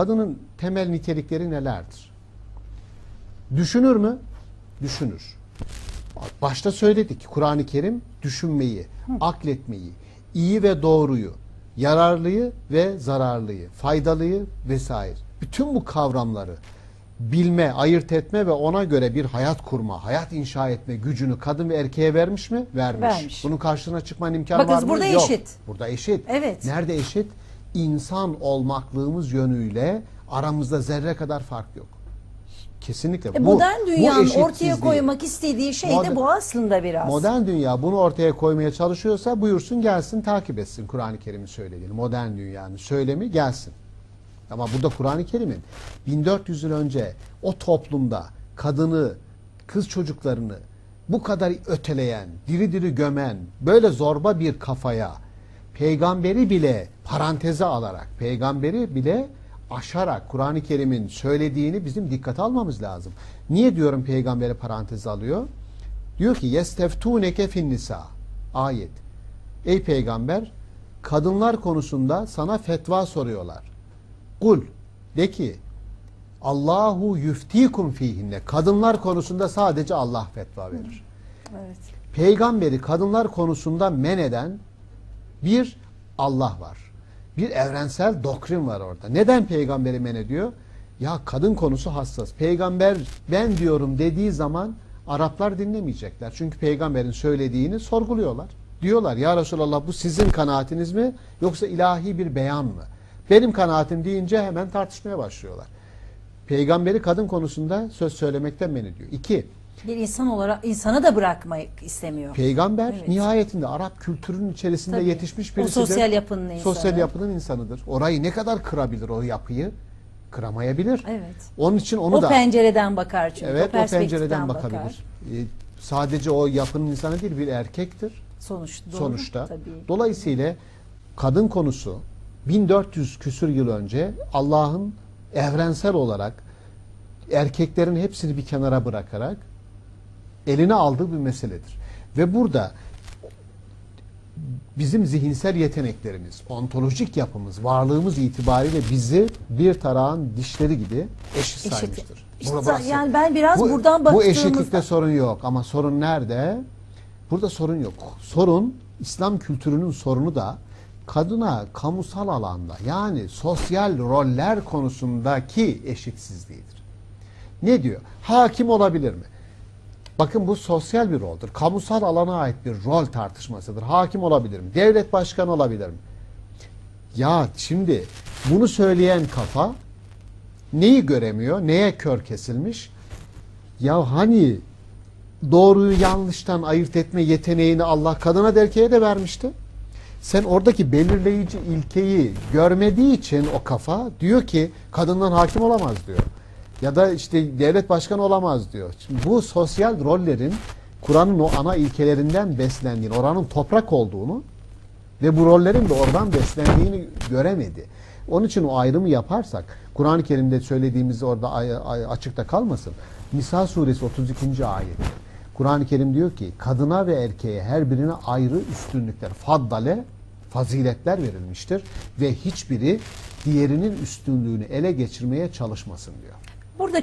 Kadının temel nitelikleri nelerdir? Düşünür mü? Düşünür. Başta söyledik Kur'an-ı Kerim düşünmeyi, akletmeyi, iyi ve doğruyu, yararlıyı ve zararlıyı, faydalıyı vesaire. Bütün bu kavramları bilme, ayırt etme ve ona göre bir hayat kurma, hayat inşa etme gücünü kadın ve erkeğe vermiş mi? Vermiş. Vermiş. Bunun karşısına çıkmanın imkanı Bakınız var mı? burada Yok. eşit. Burada eşit. Evet. Nerede eşit? İnsan olmaklığımız yönüyle aramızda zerre kadar fark yok. Kesinlikle. E, bu, modern bu dünyanın eşitsizliği. ortaya koymak istediği şey de Moder- bu aslında biraz. Modern dünya bunu ortaya koymaya çalışıyorsa buyursun gelsin takip etsin Kur'an-ı Kerim'in söylediğini. Modern dünyanın söylemi gelsin. Ama burada Kur'an-ı Kerim'in 1400 yıl önce o toplumda kadını, kız çocuklarını bu kadar öteleyen, diri diri gömen, böyle zorba bir kafaya peygamberi bile paranteze alarak, peygamberi bile aşarak Kur'an-ı Kerim'in söylediğini bizim dikkate almamız lazım. Niye diyorum peygamberi paranteze alıyor? Diyor ki yesteftuneke fin nisa. Ayet. Ey peygamber kadınlar konusunda sana fetva soruyorlar. Kul de ki Allahu yuftikum fihinne. Kadınlar konusunda sadece Allah fetva verir. Evet. Peygamberi kadınlar konusunda men eden bir Allah var. Bir evrensel doktrin var orada. Neden peygamberi men ediyor? Ya kadın konusu hassas. Peygamber ben diyorum dediği zaman Araplar dinlemeyecekler. Çünkü peygamberin söylediğini sorguluyorlar. Diyorlar ya Resulallah bu sizin kanaatiniz mi yoksa ilahi bir beyan mı? Benim kanaatim deyince hemen tartışmaya başlıyorlar. Peygamberi kadın konusunda söz söylemekten men ediyor. İki, Bir insan olarak insanı da bırakmak istemiyor. Peygamber Evet. nihayetinde Arap kültürünün içerisinde Tabii. yetişmiş O birisidir. sosyal yapının insanı. Sosyal yapının insanıdır. Orayı ne kadar kırabilir o yapıyı? Kıramayabilir. Evet. Onun için onu o da pencereden bakar çünkü. evet o o pencereden bakar. bakabilir. Ee, sadece o yapının insanı değil bir erkektir Sonuçta. sonuçta. Tabii. Dolayısıyla kadın konusu 1400 küsür yıl önce Allah'ın evrensel olarak erkeklerin hepsini bir kenara bırakarak eline aldığı bir meseledir. Ve burada bizim zihinsel yeteneklerimiz, ontolojik yapımız, varlığımız itibariyle bizi bir tarağın dişleri gibi eşit, Eşit. saymıştır. İşte yani ben biraz buradan Bu baktığımızda- eşitlikte sorun yok ama sorun nerede? Burada sorun yok. Sorun İslam kültürünün sorunu da kadına kamusal alanda yani sosyal roller konusundaki eşitsizliğidir. Ne diyor? Hakim olabilir mi? Bakın bu sosyal bir roldür. Kamusal alana ait bir rol tartışmasıdır. Hakim olabilir mi? Devlet başkanı olabilir mi? Ya şimdi bunu söyleyen kafa neyi göremiyor? Neye kör kesilmiş? Ya hani doğruyu yanlıştan ayırt etme yeteneğini Allah kadına da erkeğe de vermişti. Sen oradaki belirleyici ilkeyi görmediği için o kafa diyor ki kadından hakim olamaz diyor. Ya da işte devlet başkanı olamaz diyor. Şimdi bu sosyal rollerin Kur'an'ın o ana ilkelerinden beslendiğini, oranın toprak olduğunu ve bu rollerin de oradan beslendiğini göremedi. Onun için o ayrımı yaparsak, Kur'an-ı Kerim'de söylediğimiz orada açıkta kalmasın. Nisa suresi 32. ayet. Kur'an-ı Kerim diyor ki, kadına ve erkeğe her birine ayrı üstünlükler, faddale, faziletler verilmiştir. Ve hiçbiri diğerinin üstünlüğünü ele geçirmeye çalışmasın diyor. Burada